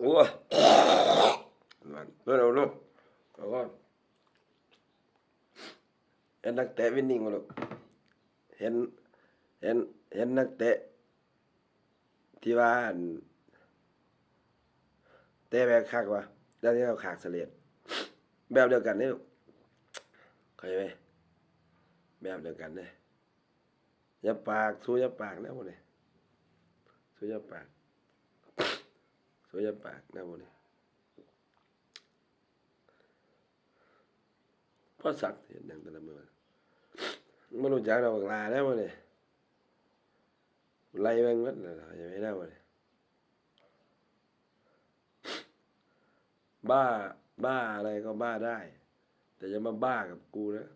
โอ้ยมันเร็วเร็วเร็วเอาก่อนเห็นนักเตะวินนิ่งมาลูกเห็น เห็น เห็นนักเตะที่ว่าเตะแบบคักวะแล้วที่เขาขากเสลียดแบบเดียวกันนี่ลูกเข้าใจไหมแบบเดียวกันเนี่ยอย่าปากสู้อย่าปากนะพวกนี้สู้อย่าปาก สู้อย่าปากนะพวกนี้พ่อสักเห็นดังแต่ละมือไม่รู้จักเราบักลาแล้วพวกนี้ไล่แม่งวัดเลยย่าไม่ได้พวกนี้บ้าบ้าอะไรก็บ้าได้ แต่อย่ามาบ้ากับกูนะ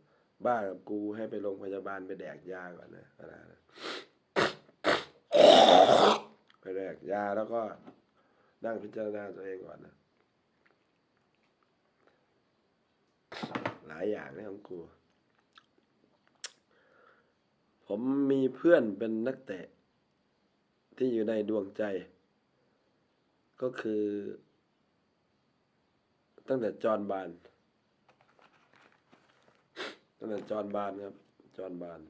บ้ากับกูให้ไปโรงพยาบาลไปแดกยาก่อนนะอะไรนะไปแดกยาแล้วก็ นั่งพิจารณาตัวเองก่อนนะ หลายอย่างนะของกูผมมีเพื่อนเป็นนักเตะ ที่อยู่ในดวงใจ ก็คือ ตั้งแต่จอห์นบาน ตั้งแต่จอห์นบานครับ จอห์นบาน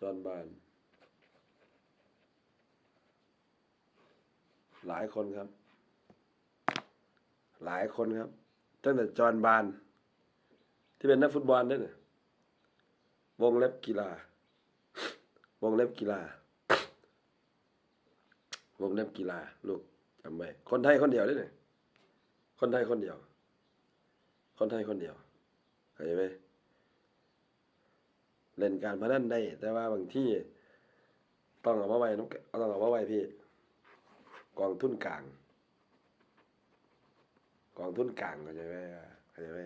จอห์นบาน หลายคนครับ หลายคนครับตั้งแต่จอห์นบาน ที่เป็นนักฟุตบอลด้วยเนี่ยวงเล็บกีฬา วงเล็บกีฬา วงเล็บกีฬา ลูกจำไว้คนไทยคนเดียวด้วยเนี่ยคนไทยคนเดียว คนไทยคนเดียวเข้าใจไหมเล่นการพนันได้ แต่ว่าบางที่ต้องเอามาไว้น้องเอาต้องเอามาไว้พี่ กองทุนกลาง กองทุนกลางเข้าใจไหมเข้าใจไหม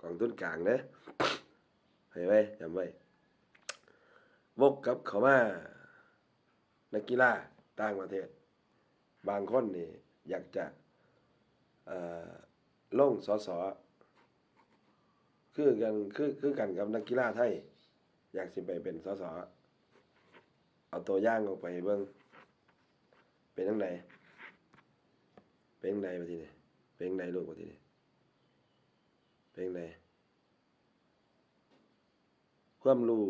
กองทุนกลางเด้เข้าใจไหมจำไว้วกกับเขามานักกีฬาต่างประเทศ บางคนนี่อยากจะอ่อลงสอสอคือกันคือคือกันกับนักกีฬาไทย อยากสิไปเป็นสอสอเอาตัวย่างออกไปเบิ่งเป็นจังได เป็นจังไดบัดทีนี้เป็นจังไดลูกบัดทีนี้เป็นจังไดความรู้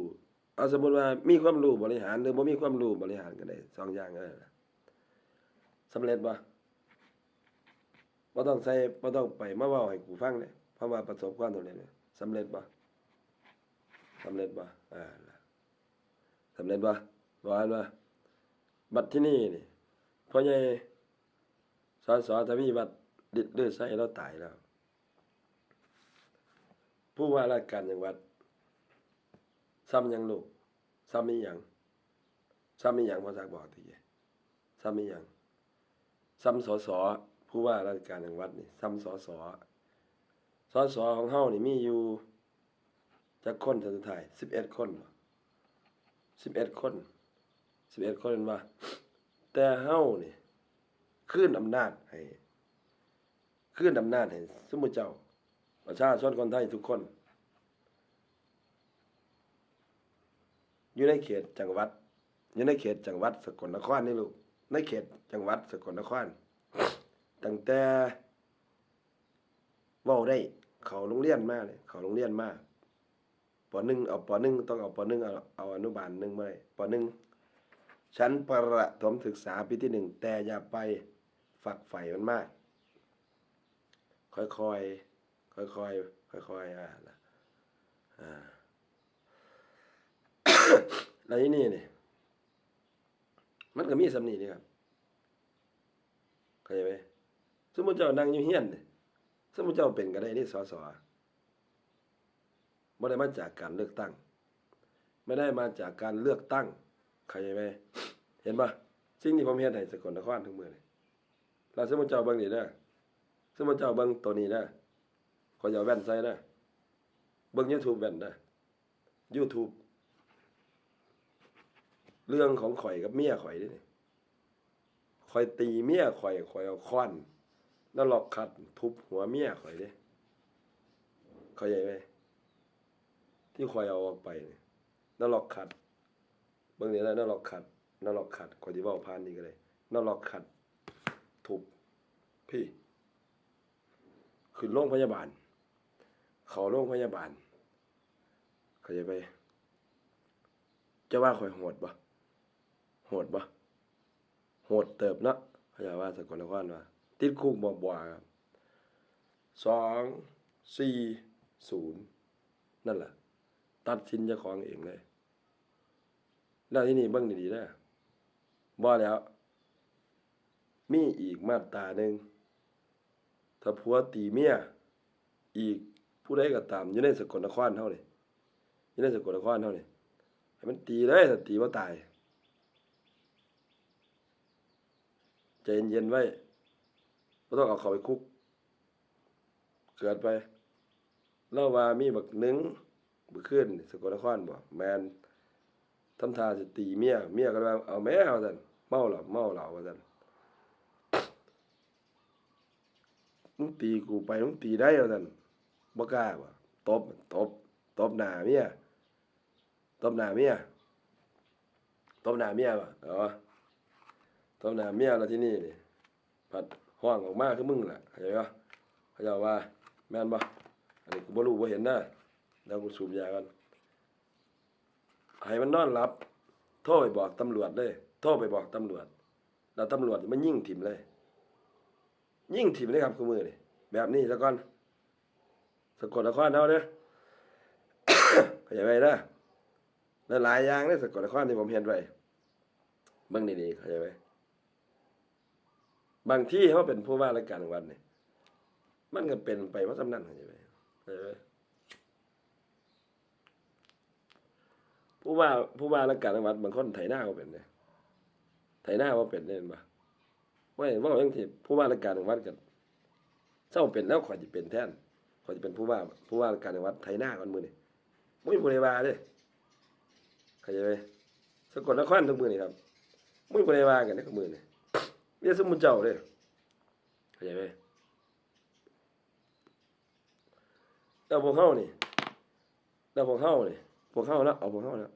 เอาสมมติว่ามีความรู้บริหารหรือบ่มีความรู้บริหารก็ได้สองอย่างเออสำเร็จบ่บ่ต้องใส่บ่ต้องไปมาเว้าให้กูฟังเด้เพราะว่าประสบความสำเร็จเนี่ยสำเร็จบ่สำเร็จบ่อ่าสำเร็จบ่บ่อ่านบ่บัดที่นี่นี่พ่อใหญ่ สอสอทวีวัดดิดดื้อใส่เราตายแล้ว ผู้ว่าราชการจังหวัด ซ้ำยังลูก ซ้ำอีหยังซ้ำอีหยังพอสักบอกทีซ้ำอีหยังซ้ำสอสอผู้ว่าราชการจังหวัดนี่ซ้ำสอสอสสของเฮานี่มีอยู่จักคนเท่าสุดท้าย11คนบ่11คน11คนเห็นบ่าแต่เฮานี่ คืนอำนาจให้คืนอำนาจให้สมุเจ้า ประชาชนคนไทยทุกคน อยู่ในเขตจังหวัด อยู่ในเขตจังหวัดสกลนครนี่ลูกในเขตจังหวัดสกลนครตั้งแต่ว้าได้ เขาโรงเรียนมาเลยเขาโรงเรียนมาปหนึ่งเอาปหนึ่งต้องเอาปหนึ่งเอาเอาอนุบาลหนึ่งมาเลยปหนึ่งชั้นประถมศึกษาปีที่หนึ่งแต่อย่าไป ฝักใฝ่มันมาก ค่อยๆค่อยๆค่อยๆอ่าอ่าแล้วนี่นี่มันก็มีสำนีนี่ครับเข้าใจไหมสมมติเจ้านั่งอยู่เฮียนสมมติเจ้าเป็นก็ได้นี่สอสอไม่ได้มาจากการเลือกตั้ง ไม่ได้มาจากการเลือกตั้งเข้าใจไหมเห็นปะสิ่งที่ผมเห็นในสกลนครทุกเมืองนี่ เราสมมติเจ้าเบิ่งนี่เด้อสมมติเจ้าเบิ่งตัวนี้เด้ออยเอาแว่นใส่เด้อเบิ่ง YouTube แว่นเด้อ YouTube เรื่องของข่อยกับเมียข่อยนี่ข่อยตีเมียข่อยข่อยเอาค้อนแล้วหลอกขัดทุบหัวเมียข่อยเด้เข้าใจไหมที่ข่อยเอาออกไปนี่นั่นหลอกขัดเบิ่งนี่นะนั่นหลอกขัดนั่นหลอกขัดข่อยสิเว้าผ่านนี่ก็ได้นั่นหลอกขัด พี่ ขึ้นโรงพยาบาล เขาโรงพยาบาล เขาจะไป จะว่าข่อยโหดบ่โหดบ่โหดเติบเนาะเขาจะว่าสกลนครว่า ติดคุกบ่บ่ครับสองสี่ศูนย์นั่นแหละ ตัดสินเจ้าของเองเลย แล้วที่นี่เบิ่งดีๆนะบ่แล้ว มีอีกมาตราหนึ่ง ถ้าผัวตีเมียอีกผู้ใดก็ตามอยู่ในสกลนครเท่านี่อยู่ในสกลนครเท่านี่ให้มันตีเลยถ้าตีว่าตายใจเย็นๆไว้บ่ต้องเอาเขาไปคุก เกิดไปเล่าว่ามีบักหนึงบ่ขึ้นสกลนครบ่แมนทำทาสิตีเมียเมียก็เลยว่าเอาแม่ว่าซั่นเมาเหล้าเมาเหล้าว่าซั่น มึงตีกูไปมึงตีได้เอาท่านบ่กล้าบ่ตบตบตบหน้าเมียตบหน้าเมียตบหน้าเมียบ่เออตบหน้าเมียแล้วที่นี่นี่ผัดห้องออกมาคือมึงล่ะเข้าใจบ่เข้าเจ้าว่าแม่นบ่อันนี้กูบ่รู้บ่เห็นนะเดี๋ยวกูสูบยาก่อนให้มันนอนหลับ โทรไปบอกตำรวจเลย โทรไปบอกตำรวจ แล้วตำรวจมันยิ่งถิ่มเลย ยิ่งถิ่มเลยครับคือมือนี่แบบนี้ซะก่อนสะกดนครเฮาเด้อเข้าใจไว้นะแล้วหลายอย่างเด้อสะกดนครที่ผมเห็นไว้เบิ่งดีๆเข้าใจไว้บางที่เขาเป็นผู้ว่าราชการจังหวัดเนี่ยมันก็เป็นไปว่าสำนันเข้าใจไว้เข้าใจไว้ผู้ว่าผู้ว่าราชการจังหวัดบางคนไถหน้าก็เป็นเด้ไถหน้าว่าเป็นเด้เห็ นบ่ว่าว่างที่ผู้ว่าราชการจังหวัดกันเจ้าเป็นแล้วข่อยสิเป็นแทนข่อยสิเป็นผู้ว่าผู้ว่าราชการจังหวัดไทยหน้าก่อนมือนี้บ่มีผู้ใดว่าเด้เข้าใจไหมสกลนครทุกมือนี่ครับบ่มีผู้ใดว่ากันในกับมื้อนี่มีแต่สมมุติเจ้าเด้เข้าใจไหมแล้วพวกเฮานี่แล้วพวกเฮานี่พวกเฮาเนาะเอาพวกเฮาเนาะ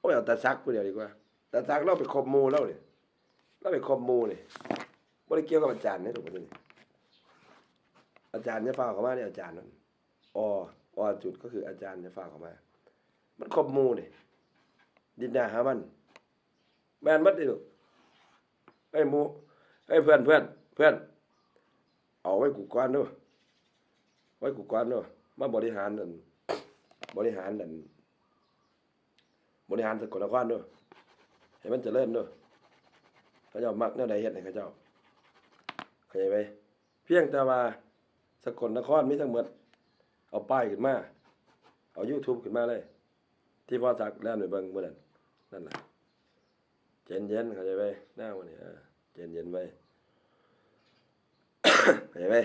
โอ้ยเอาแต่ซักผู้เดียวดีกว่าแต่ซักเราไปคบมู่แล้วนี่ แล้วไปคบมูนี่บ่ได้เกี่ยวกับอาจารย์นี่ถูกบ่นี่อาจารย์จะฝากเข้ามาเนี่ยอาจารย์นั่นอออจุดก็คืออาจารย์จะฝากเข้ามา มันคบมูนี่ดินดาหามัน แมนบัดนี่ลูกไอ้มูไอ้เพื่อนเพื่อนเพื่อน เอาไว้กูก่อนด้อไว้กูก่อนด้อมาบริหารนั่นบริหารนั่นบริหารสกลนครด้อให้มันเจริญเด้อ เขาเจ้ามักแนวใดเฮ็ดให้เขาเจ้าเข้าใจไหมเพียงแต่ว่าสกลนครมีทั้งหมด เอาป้ายขึ้นมาเอา YouTube ขึ้นมาเลย ที่พ่อจักแล่นไปเบิ่งมื้อนั้นนั่นล่ะเย็นเย็นเข้าใจไหมหน้าวันนี้เออเย็นเย็นไว้เข้าใจไหม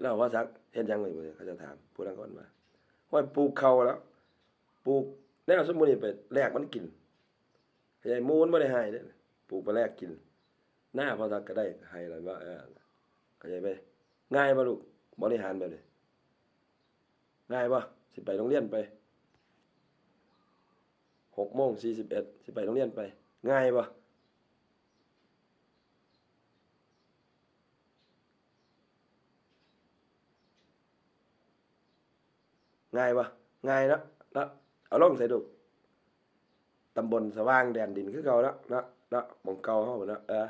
แล้วว่าจักเฮ็ดหยังไงบ่เนี่ยเขาจะถามผู้นั้นก่อนมาว่าปลูกเขาแล้ว ปลูกแนวสมุนี่ไปแลกมันกิน ขยายมูลบ่ได้ให้เด้ปลูกไปแรกกิน หน้าพอสักก็ได้ให้แล้วว่าเออเข้าใจไปง่ายบ่ลูกบริหารแบบนี้ง่ายบ่สิไปโรงเรียนไปหกโมงสี่สิบเอ็ดสิไปโรงเรียนไป ง่ายบ่ง่ายบ่ง่ายนะนะเอาลองใส่ดู ตำบลสว่างแดนดินคือเก่าเนาะเนาะเนาะมองเก่าเฮาเนาะเออ